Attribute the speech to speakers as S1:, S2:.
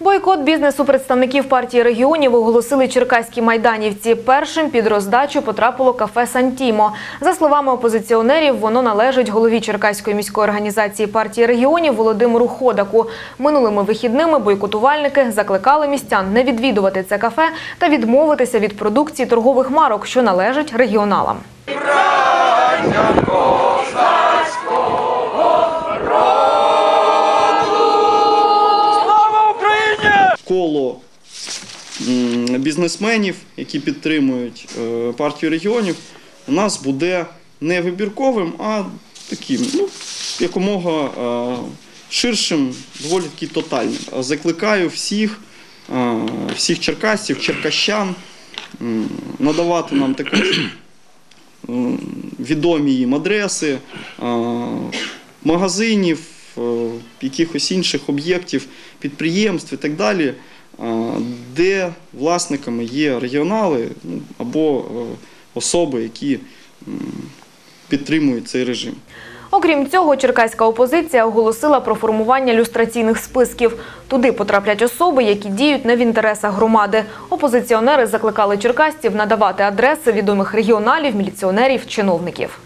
S1: Бойкот бізнесу представників партії регіонів оголосили черкаські майданівці. Першим під роздачу потрапило кафе Сантімо. За словами опозиціонерів, воно належить голові Черкаської міської організації партії регіонів Володимиру Ходаку. Минулими вихідними бойкотувальники закликали містян не відвідувати це кафе та відмовитися від продукції торгових марок, що належать регіоналам.
S2: Коло бізнесменів, які підтримують е, партію регіонів, у нас буде не вибірковим, а таким, ну, якомога е, ширшим, доволі таки тотальним. Закликаю всіх, е, всіх черкасців, черкащан надавати нам також відомі їм адреси магазинів, якихось інших об'єктів, підприємств і так далі, е, де власниками є регіонали ну, або е, особи, які підтримують цей режим.
S1: Окрім цього, черкаська опозиція оголосила про формування люстраційних списків. Туди потраплять особи, які діють не в інтересах громади. Опозиціонери закликали черкасців надавати адреси відомих регіоналів, міліціонерів, чиновників.